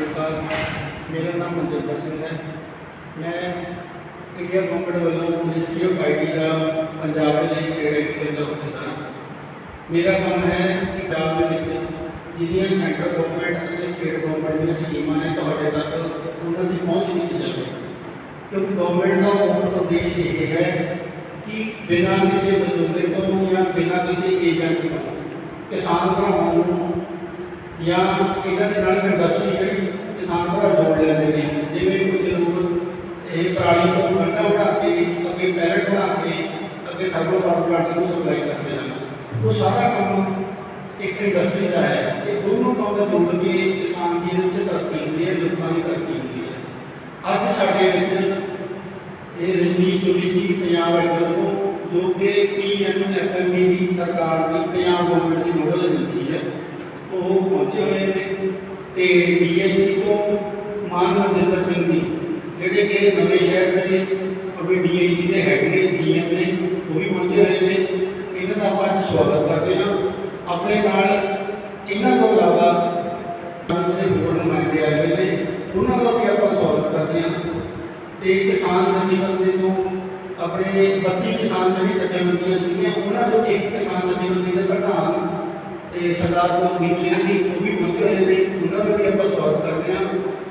ਸ੍ਰੀ ਅਕਾਲ ਮੇਰਾ ਨਾਮ ਮਨਜਿੰਦਰ ਸਿੰਘ ਹੈ। ਮੈਂ ਇੰਡੀਆ ਗਵਰਨਮੈਂਟ ਵੱਲੋਂ ਮਿਨਿਸਟਰੀ ਆਫ ਆਈਟੀ ਦਾ ਪੰਜਾਬ ਦੇ ਲਈ ਸਟੇਟ ਐਗਰੀਕਲਚਰ ਅਫਸਰ ਹਾਂ। ਮੇਰਾ ਕੰਮ ਹੈ ਕਿ ਪੰਜਾਬ ਦੇ ਵਿੱਚ ਜਿਹੜੀਆਂ ਸੈਂਟਰ ਗਵਰਨਮੈਂਟ ਅਤੇ ਸਟੇਟ ਗਵਰਨਮੈਂਟ ਦੀਆਂ ਸਕੀਮਾਂ ਨੇ ਤੁਹਾਡੇ ਤੱਕ ਉਹਨਾਂ ਦੀ ਪਹੁੰਚ ਕੀਤੀ ਜਾਵੇ। ਕਿਉਂਕਿ ਗਵਰਨਮੈਂਟ ਦਾ ਮੁੱਖ ਉਦੇਸ਼ ਇਹ ਹੈ ਕਿ ਬਿਨਾਂ ਕਿਸੇ ਮਜੂਦੇ ਤੋਂ ਜਾਂ ਬਿਨਾਂ ਕਿਸੇ ਏਜੰਟ ਤੋਂ ਕਿਸਾਨ ਭਰਾਵਾਂ ਨੂੰ ਜਾਂ ਕਿਸਾਨ ਭਰਾ ਜੋੜ ਲੈਂਦੇ ਨੇ। ਜਿਵੇਂ ਕੁਝ ਲੋਕ ਇਹ ਪਰਾਲੀ ਤੋਂ ਕੰਡਾ ਬਣਾ ਕੇ, ਅੱਗੇ ਪੈਲਟ ਬਣਾ ਕੇ, ਅੱਗੇ ਥਰਮਲ ਪਾਵਰ ਪਲਾਂਟ ਨੂੰ ਸਪਲਾਈ ਕਰਦੇ ਹਨ। ਉਹ ਸਾਰਾ ਕੰਮ ਇੱਕ ਇੰਡਸਟਰੀ ਦਾ ਹੈ ਇਹ ਦੋਨੋਂ ਕੰਮ ਜੋੜ ਕੇ ਕਿਸਾਨ ਦੀ ਵਿੱਚ ਤਰੱਕੀ ਹੁੰਦੀ ਹੈ, ਲੋਕਾਂ ਦੀ ਤਰੱਕੀ ਹੁੰਦੀ ਹੈ। ਅੱਜ ਸਾਡੇ ਵਿੱਚ ਇਹ ਰਜਨੀਸ਼ ਜੋਗੀ ਜੀ ਪੰਜਾਬ ਐਗਰ ਤੋਂ, ਜੋ ਕਿ ਪੀਐਮਐਫਐਮਈ ਦੀ ਸਰਕਾਰ ਦੀ ਪੰਜਾਬ ਗਵਰਨਮੈਂਟ ਦੀ ਨੋਡਲ ਏਜੰਸੀ ਹੈ, ਉਹ ਪਹੁੰਚੇ ਹੋਏ ਨੇ। ਤੇ ਡੀਆਈਸੀ ਤੋਂ ਮਾਨ ਮਨਜਿੰਦਰ ਸਿੰਘ ਜੀ, ਜਿਹੜੇ ਕਿ ਨਵੇਂ ਸ਼ਹਿਰ ਦੇ ਅਭੀ ਡੀਆਈਸੀ ਦੇ ਹੈਡ ਨੇ ਜੀਐਮ ਨੇ, ਉਹ ਵੀ ਪਹੁੰਚੇ ਹੋਏ ਨੇ। ਇਹਨਾਂ ਦਾ ਆਪਾਂ ਅੱਜ ਸਵਾਗਤ ਕਰਦੇ ਹਾਂ। ਆਪਣੇ ਨਾਲ ਇਹਨਾਂ ਤੋਂ ਇਲਾਵਾ ਜਿਹੜੇ ਹੋਰ ਨੁਮਾਇੰਦੇ ਆਏ ਹੋਏ ਨੇ, ਉਹਨਾਂ ਦਾ ਵੀ ਆਪਾਂ ਸਵਾਗਤ ਕਰਦੇ ਹਾਂ। ਤੇ ਕਿਸਾਨ ਜਥੇਬੰਦੀ ਤੋਂ ਆਪਣੇ 32 ਕਿਸਾਨ ਜਿਹੜੀ ਜਥੇਬੰਦੀਆਂ ਸੀਗੀਆਂ, ਉਹਨਾਂ ਚੋਂ ਇੱਕ ਕਿਸਾਨ ਜਥੇਬੰਦੀ ਦੇ ਪ੍ਰਧਾਨ ਤੇ ਸਰਦਾਰ ਕੁਲਦੀਪ ਸਿੰਘ ਜੀ ਉਹ ਵੀ ਪਹੁੰਚੇ ਹੋਏ ਨੇ ਉਹਨਾਂ ਦਾ ਵੀ ਆਪਾਂ ਸਵਾਗਤ ਕਰਦੇ ਹਾਂ।